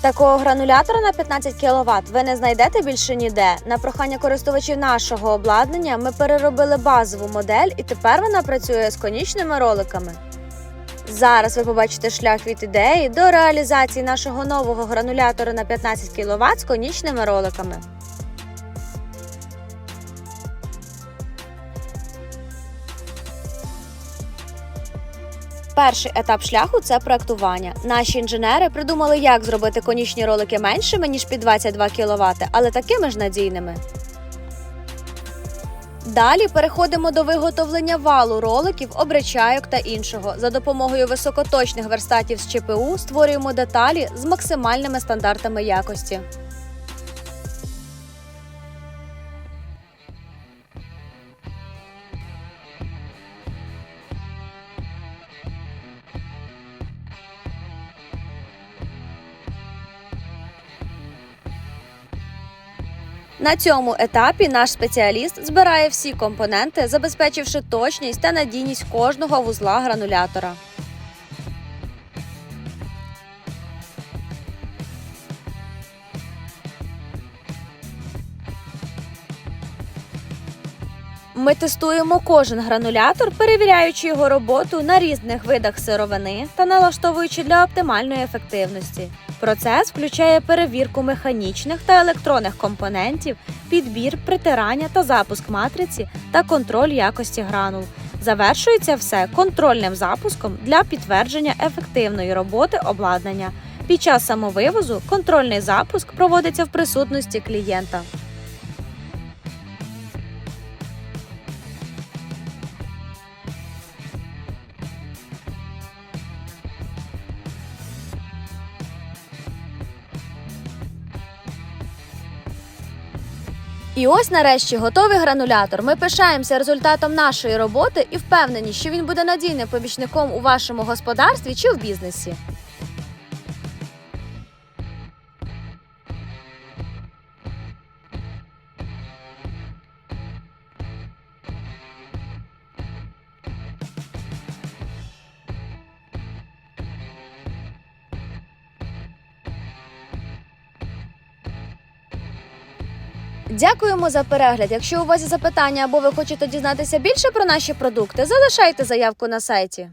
Такого гранулятора на 15 кВт ви не знайдете більше ніде. На прохання користувачів нашого обладнання ми переробили базову модель і тепер вона працює з конічними роликами. Зараз ви побачите шлях від ідеї до реалізації нашого нового гранулятора на 15 кВт з конічними роликами. Перший етап шляху це проектування. Наші інженери придумали, як зробити конічні ролики меншими ніж під 22 кВт, але такими ж надійними. Далі переходимо до виготовлення валу роликів, обречайок та іншого. За допомогою високоточних верстатів з ЧПУ створюємо деталі з максимальними стандартами якості. На цьому етапі наш спеціаліст збирає всі компоненти, забезпечивши точність та надійність кожного вузла гранулятора. Ми тестуємо кожен гранулятор, перевіряючи його роботу на різних видах сировини та налаштовуючи для оптимальної ефективності. Процес включає перевірку механічних та електронних компонентів, підбір, притирання та запуск матриці та контроль якості гранул. Завершується все контрольним запуском для підтвердження ефективної роботи обладнання. Під час самовивозу контрольний запуск проводиться в присутності клієнта. І ось нарешті готовий гранулятор. Ми пишаємося результатом нашої роботи і впевнені, що він буде надійним помічником у вашому господарстві чи в бізнесі. Дякуємо за перегляд. Якщо у вас є запитання або ви хочете дізнатися більше про наші продукти, залишайте заявку на сайті.